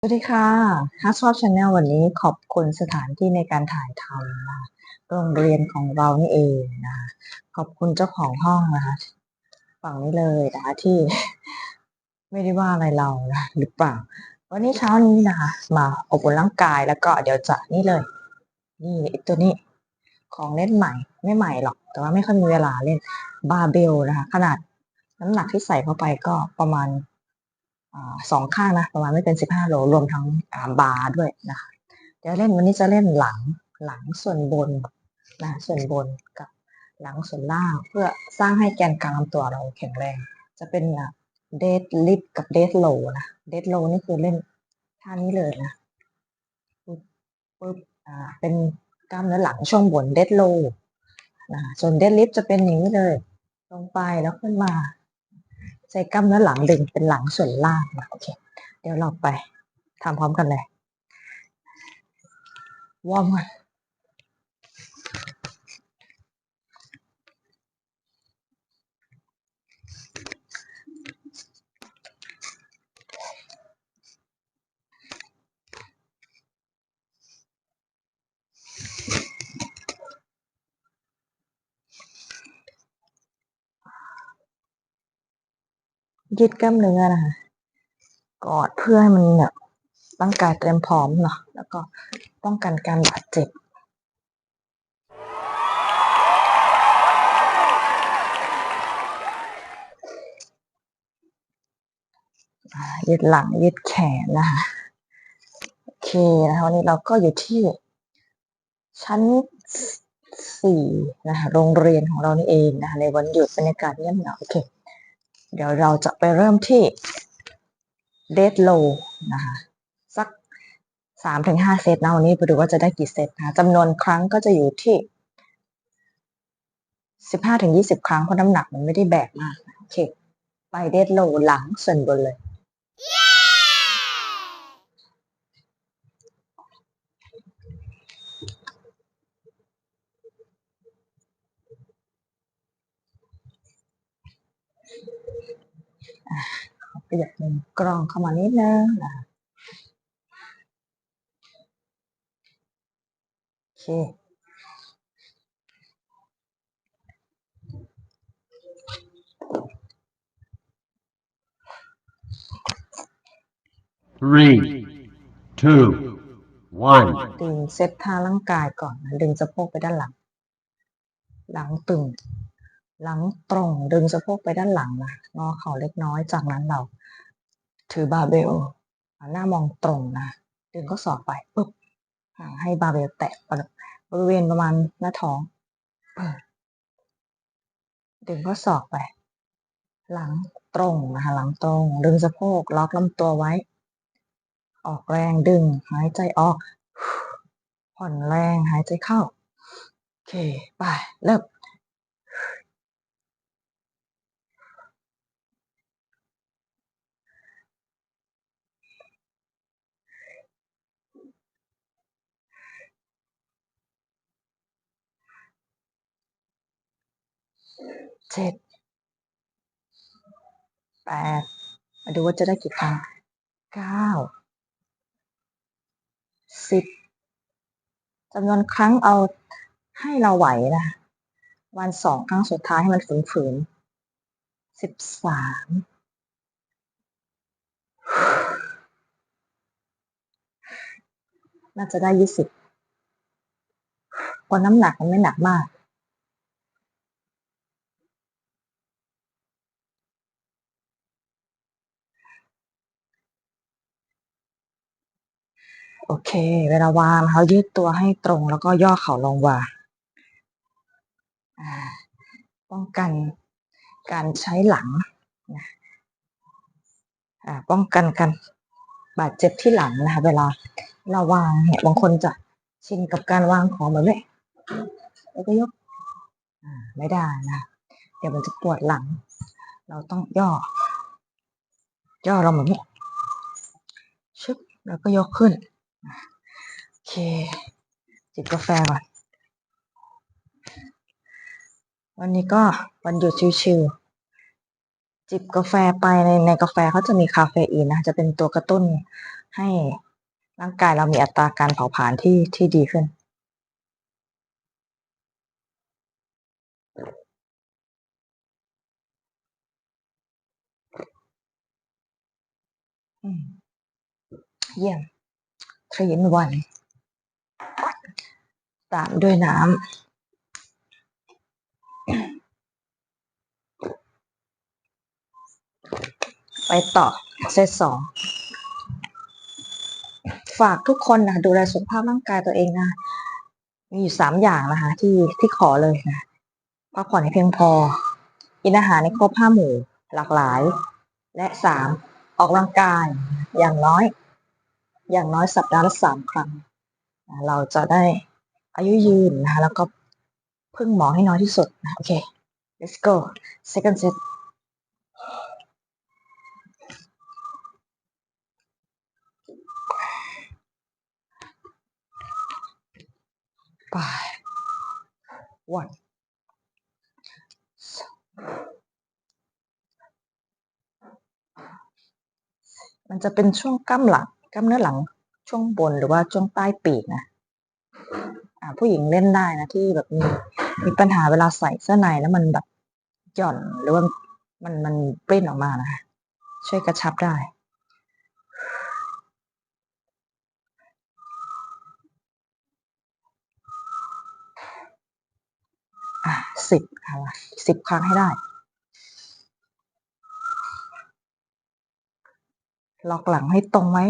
สวัสดีค่ะฮัสชอบชาแนลวันนี้ขอบคุณสถานที่ในการถ่ายทำนะโรงเรียนของเรานี่เองนะขอบคุณเจ้าของห้องนะคะฝั่งนี้เลยนะคะที่ ไม่ได้ว่าอะไรเรานะหรือเปล่า วันนี้เช้านี้นะคะมาอบอุ่นร่างกายแล้วก็เดี๋ยวจะนี่เลย นี่ตัวนี้ของเล่นใหม่ ไม่ใหม่หรอก แต่ว่าไม่ค่อยมีเวลาเล่นบาเบลนะคะ ขนาดน้ำหนักที่ใส่เข้าไปก็ประมาณ สองข้างนะประมาณไม่เป็นสิบห้าโลรวมทั้งบาร์ด้วยนะคะจะเล่นวันนี้จะเล่นหลังหลังส่วนบนนะส่วนบนกับหลังส่วนล่างเพื่อสร้างให้แกนกลางลำตัวเราแข็งแรง จะเป็นเดดลิฟกับเดดโลนะเดดโลนี่คือเล่นท่านี้เลยนะปึ๊บปึ๊บอ่าเป็นกล้ามเนื้อหลังช่วงบนเดดโลนะส่วนเดดลิฟจะเป็นอย่างนี้เลย ลงไปแล้วขึ้นมา ใช้กล้ามเนื้อหลังดึงเป็นหลังส่วนล่างนะโอเค เดี๋ยวเราไปทำพร้อมกันเลย วอร์มก่อน ยืดกล้ามเนื้อนะคะกอดเพื่อให้มันแบบร่างกายเตรียมพร้อมเนาะแล้วก็ป้องกันการบาดเจ็บยืดหลังยืดแขนนะคะโอเคนะคะวันนี้เราก็อยู่ที่ ชั้นสี่นะคะโรงเรียนของเรานี่เองนะคะในวันหยุดบรรยากาศเงียบเหงาโอเค เดี๋ยวเราจะไปเริ่มที่เดดโลนะคะสักสามถึงห้าเซตนะวันนี้ไปดูว่าจะได้กี่เซตนะจำนวนครั้งก็จะอยู่ที่สิบห้าถึงยี่สิบครั้งเพราะน้ำหนักมันไม่ได้แบกมากโอเค ไปเดดโลหลังส่วนบนเลย ขอขยับมุมกล้องเข้ามานิดนึงนะโอเค Three, two, one. ดึงเซตท่าร่างกายก่อนดึงสะโพกไปด้านหลัง หลังตึง หลังตรงดึงสะโพกไปด้านหลังนะงอเข่าเล็กน้อยจากนั้นเรา ถือบาเบลหน้ามองตรงนะดึงก็สอบไปปุ๊บให้บาเบลแตะบริเวณประมาณหน้าท้องเปิดดึงก็สอบไป หลังตรงนะคะหลังตรง ดึงสะโพกล็อกลำตัวไว้ ออกแรงดึง หายใจออก ผ่อนแรงหายใจเข้า โอเค ไป เริ่ม เจ็ดแปดมาดูว่าจะได้กี่ครั้งเก้าสิบจำนวนครั้งเอาให้เราไหวนะวันสองครั้งสุดท้ายให้มันฝืนๆสิบสามน่าจะได้ยี่สิบเพราน้ำหนักมันไม่หนักมาก โอเค เวลาวางเขายืดตัวให้ตรงแล้วก็ย่อเข่าลงวางป้องกันการใช้หลังนะป้องกันการบาดเจ็บที่หลังนะคะเวลาเราวางเนี่ยบางคนจะชินกับการวางของแบบนี้แล้วก็ยกไม่ได้นะเดี๋ยวมันจะปวดหลัง เราต้องย่อ ย่อลงแบบนี้ชึบแล้วก็ยกขึ้น โอเค จิบกาแฟก่อน วันนี้ก็วันหยุดชิวจิบกาแฟไปในในกาแฟเขาจะมีคาเฟอีนนะ จะเป็นตัวกระตุ้นให้ร่างกายเรามีอัตราการเผาผลาญที่ที่ดีขึ้นอืม เทรนวัน ตามด้วยน้ำไปต่อเซตสองฝากทุกคนนะดูแลสุขภาพร่างกายตัวเองนะมีอยู่สามอย่างนะคะที่ที่ขอเลยนะพักผ่อนให้เพียงพอ กินอาหารในครบห้าหมู่หลากหลาย และสามออกกำลังกายอย่างน้อย อย่างน้อยสัปดาห์ละสามครั้ง เราจะได้อายุยืนนะคะแล้วก็พึ่งหมอให้น้อยที่สุดนะโอเค let's go second set ไป one มันจะเป็นช่วงกล้ามหลัง กล้ามเนื้อหลังช่วงบนหรือว่าช่วงใต้ปีกนะอ่าผู้หญิงเล่นได้นะที่แบบมีมีปัญหาเวลาใส่เสื้อในแล้วมันแบบหย่อนหรือว่ามันมันปริ้นออกมานะคะช่วยกระชับได้สิบค่ะสิบครั้งให้ได้ ล็อกหลังให้ตรงไว้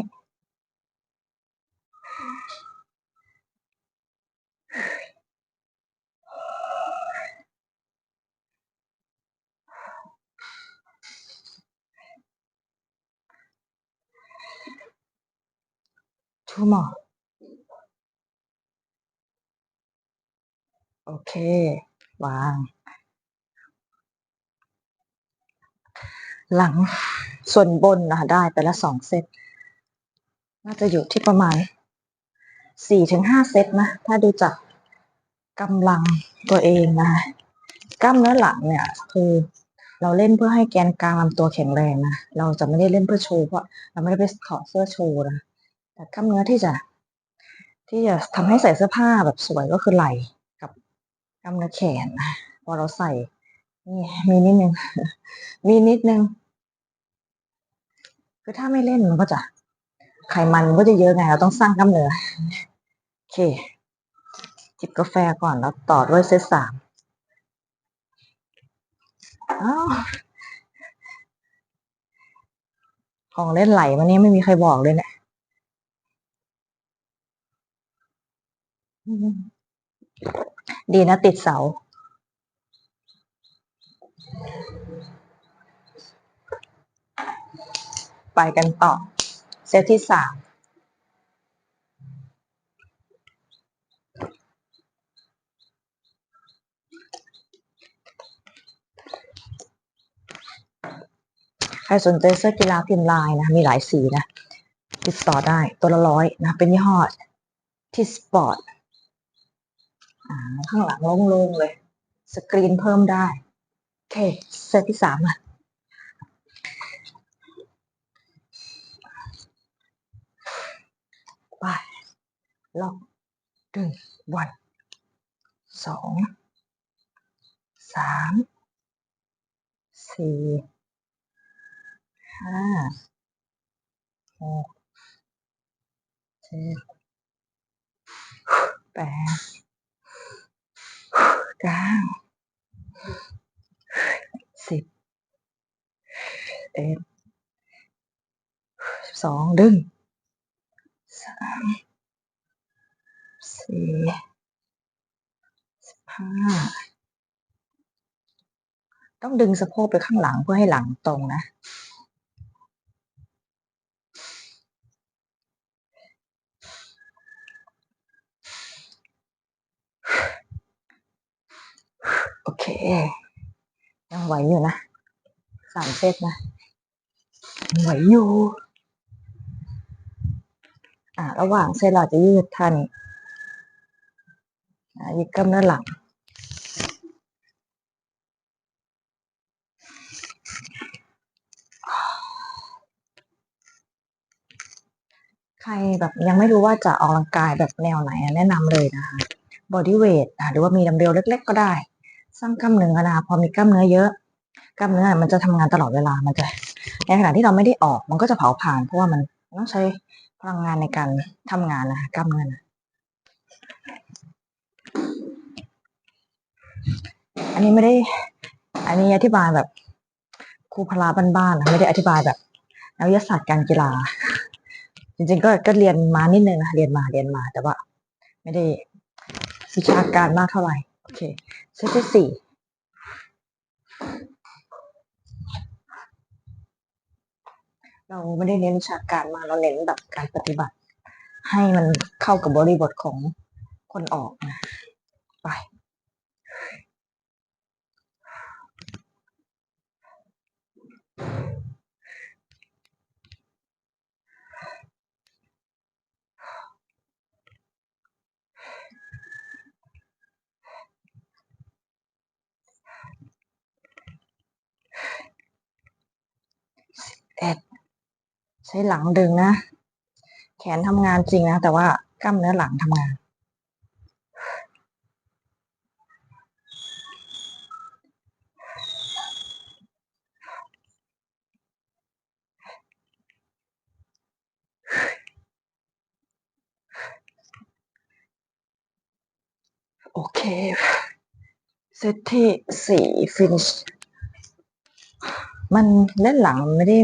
two more โอเค วาง หลังส่วนบนนะคะได้ไปละสองเซต น่าจะอยู่ที่ประมาณสี่ถึงห้าเซตนะ ถ้าดูจากกำลังตัวเองนะคะกล้ามเนื้อหลังเนี่ย คือเราเล่นเพื่อให้แกนกลางลำตัวแข็งแรงนะ เราจะไม่ได้เล่นเพื่อโชว์เพราะเราไม่ได้ไปขอเสื้อโชว์นะ แต่กล้ามเนื้อที่จะที่จะทำให้ใส่เสื้อผ้าแบบสวยก็คือไหล่กับกล้ามเนื้อแขนพอเราใส่นี่มีนิดนึงมีนิดนึงคือถ้าไม่เล่นมันก็จะไขมันก็จะเยอะไงเราต้องสร้างกล้ามเนื้อโอเค จิบกาแฟก่อนแล้วต่อด้วยเซตสามอ้าวของเล่นไหลมานี่ไม่มีใครบอกเลยเนี่ยอืม ดีนะติดเสา ไปกันต่อ เซตที่สามใครสนใจเสื้อกีฬาพิมพ์ลายนะ มีหลายสีนะ ติดต่อได้ตัวละร้อยนะ เป็นยี่ห้อที่สปอร์ต ข้างหลังโล่งๆเลย สกรีนเพิ่มได้ โอเค เซตที่สามอะไปล็อกหนึ่งวันสองสามสี่ห้าหกเจ็ดแปด เก้าสิบเอ็ดสิบสองดึงสามสี่สิบห้าต้องดึงสะโพกไปข้างหลังเพื่อให้หลังตรงนะ โอเคยังไหวอยู่นะสามเซตนะไหวอยู่ อ่า ระหว่างเซตเราจะยืดทัานี้ยืดกล้ามเนื้อหลังใครแบบยังไม่รู้ว่าจะออกกำลังกายแบบแนวไหนแนะนำเลยนะคะบอดี้เวทหรือว่ามีดัมเบลเล็ก ๆ ก็ได้ สร้างกล้ามเนื้อนะคะพอมีกล้ามเนื้อเยอะกล้ามเนื้อมันจะทำงานตลอดเวลามันจะในขณะที่เราไม่ได้ออกมันก็จะเผาผลาญเพราะว่ามันต้องใช้พลังงานในการทำงานนะคะกล้ามเนื้อนะอันนี้ไม่ได้ อันนี้อธิบายแบบครูพละบ้านๆนะไม่ได้อธิบายแบบนักวิทยาศาสตร์การกีฬา จริงๆก็ก็เรียนมานิดนึงนะเรียนมาเรียนมาแต่ว่า ไม่ได้วิชาการมากเท่าไหร่ โอเคเซตที่สี่เราไม่ได้เน้นวิชาการมาเราเน้นแบบการปฏิบัติ ให้มันเข้ากับบริบทของคนออกนะไป เอ็ดใช้หลังดึงนะ แขนทำงานจริงนะ แต่ว่ากล้ามเนื้อหลังทำงาน โอเค เซตที่สี่ฟินิช มันเล่นหลังไม่ได้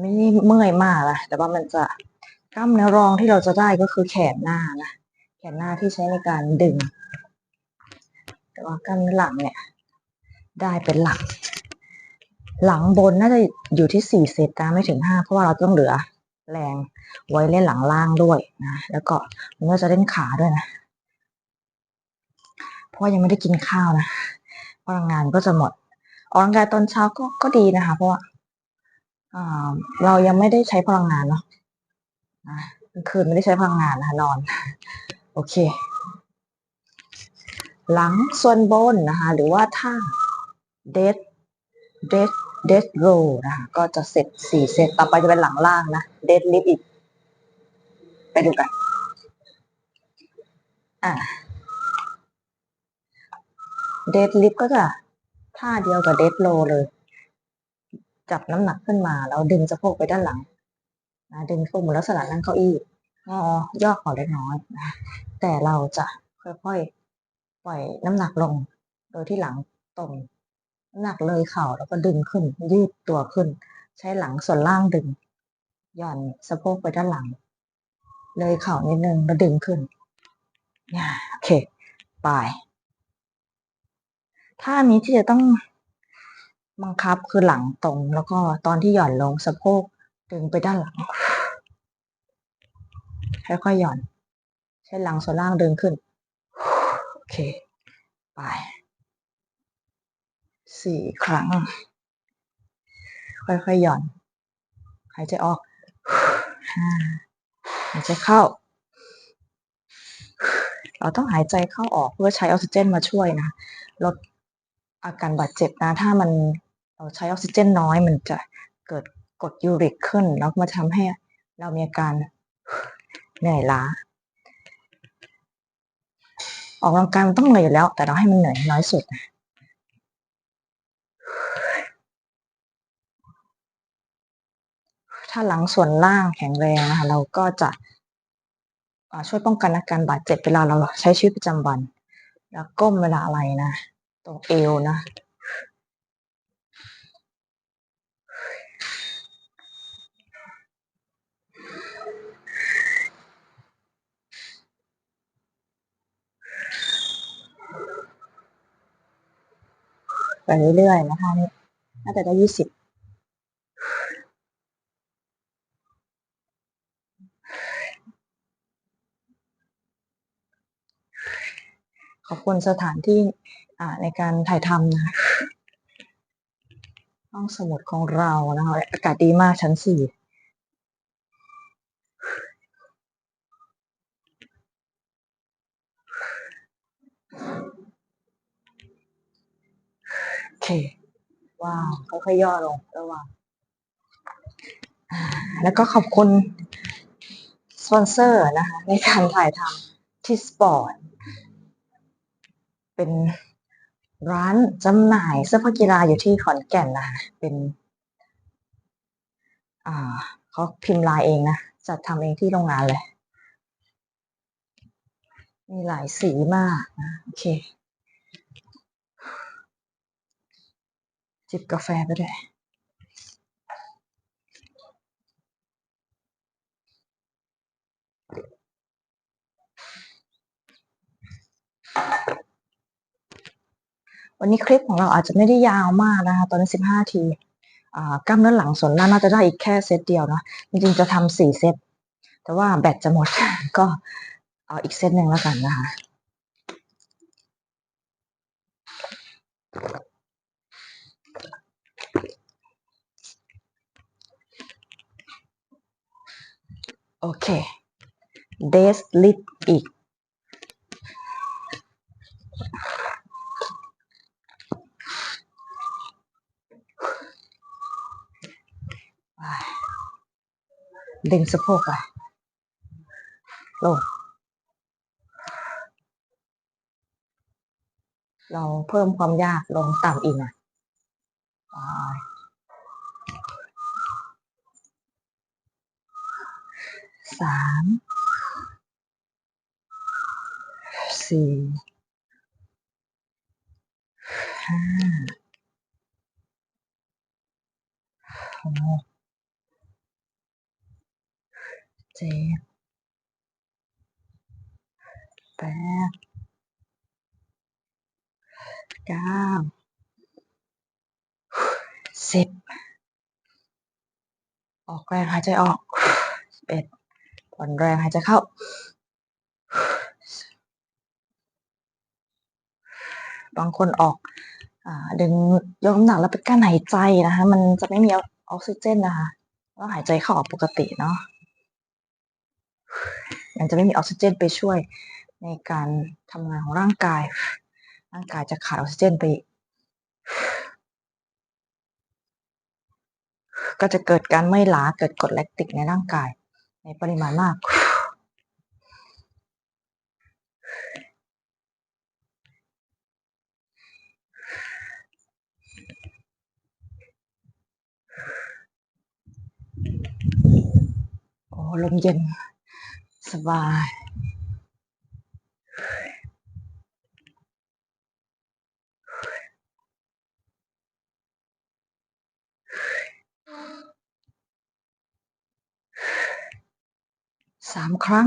ไม่ได้เมื่อยมากนะแต่ว่ามันจะกล้ามเนื้อรองที่เราจะได้ก็คือแขนหน้านะแขนหน้าที่ใช้ในการดึง แต่ว่ากล้ามเนื้อหลังเนี่ย ได้เป็นหลัก หลังบนน่าจะอยู่ที่สี่เซตนะไม่ถึงห้าเพราะว่าเราต้องเหลือแรงไว้เล่นหลังล่างด้วยนะแล้วก็มันก็จะเล่นขาด้วยนะเพราะยังไม่ได้กินข้าวนะพลังงานก็จะหมดออกกำลังกายตอนเช้าก็ก็ดีนะคะ เพราะว่า เรายังไม่ได้ใช้พลังงานเนาะกลางคืนไม่ได้ใช้พลังงานนะคะนอน โอเค หลังส่วนบนนะคะ หรือว่าท่า dead dead dead row นะคะก็จะเสร็จสี่เซตต่อไปจะเป็นหลังล่างนะ dead lift อีก ไปดูกัน อ่า dead lift ก็จะท่าเดียวกับ dead row เลย จับน้ำหนักขึ้นมา แล้วดึงสะโพกไปด้านหลังนะดึงสะโพกเหมือนลักษณะนั่งเก้าอี้งอย่อเข่าเล็กน้อยนะแต่เราจะค่อยๆปล่อยน้ำหนักลง โดยที่หลังตรงน้ำหนักเลยเข่าแล้วก็ดึงขึ้น ยืดตัวขึ้น ใช้หลังส่วนล่างดึง หย่อนสะโพกไปด้านหลัง เลยเข่านิดนึงแล้วดึงขึ้นอ่าโอเคไปท่านี้ที่จะต้อง บังคับคือหลังตรง แล้วก็ตอนที่หย่อนลงสะโพกดึงไปด้านหลัง ค่อยๆหย่อน ใช้หลังส่วนล่างดึงขึ้น โอเค ไปสี่ครั้ง ค่อยๆหย่อน หายใจออกห้าหายใจเข้า เราต้องหายใจเข้าออกเพื่อใช้ออกซิเจนมาช่วยนะ ลด อาการบาดเจ็บนะ ถ้ามันเราใช้ออกซิเจนน้อยมันจะเกิดกรดยูริกขึ้น แล้วมาทำให้เรามีอาการเหนื่อยล้า ออกกำลังกายมันต้องเหนื่อยอยู่แล้ว แต่เราให้มันเหนื่อยน้อยสุดถ้าหลังส่วนล่างแข็งแรงนะคะเราก็จะช่วยป้องกันอาการบาดเจ็บเวลาเราใช้ชีวิตประจำวัน แล้วก้มเวลาอะไรนะ ตรงเอวนะไปเรื่อยๆนะคะนี่น่าจะได้ยี่สิบ ขอบ คุณสถานที่ในการถ่ายทำนะห้องสมุดของเรานะคะอากาศดีมากชั้นสี่โอเค ว้าวค่อยๆย่อลงระหว่างแล้วก็ขอบคุณ สปอนเซอร์นะคะ ในการถ่ายทำที่สปอร์ต เป็นร้านจำหน่ายเสื้อผ้ากีฬาอยู่ที่ขอนแก่นนะเป็นอ่าเขาพิมพ์ลายเองนะ จัดทำเองที่โรงงานเลย มีหลายสีมากนะโอเค จิบกาแฟไปด้วย วันนี้คลิปของเราอาจจะไม่ได้ยาวมากนะคะ ตอนนี้สิบห้าทีกล้ามเนื้อหลังส่วนหน้าน่าจะได้อีกแค่เซตเดียวนะ จริงๆจะทำสี่เซต แต่ว่าแบตจะหมด ก็เอาอีกเซตหนึ่งแล้วกันนะคะโอเค เดสลิดอีก ดึงสะโพกไปลงเราเพิ่มความยากลงต่ำอีกน่อยไปสามสี่ห้าหกเจ็ด แปดเก้าสิบออกแรงหายใจออกสิบเอ็ดผ่อนแรงหายใจเข้าบางคนออกอ่าดึงยกน้ำหนักแล้วไปกั้นหายใจนะคะ มันจะไม่มีออกซิเจนนะคะก็หายใจเข้าออกปกติเนาะยังจะไม่มีออกซิเจนไปช่วย ในการทำงานของร่างกาย ร่างกายจะขาดออกซิเจนไปกก็จะเกิดการไม่ล้าเกิดกรดแลคติกในร่างกาย ในปริมาณมากโอ้ลมเย็น สบายามครั้ง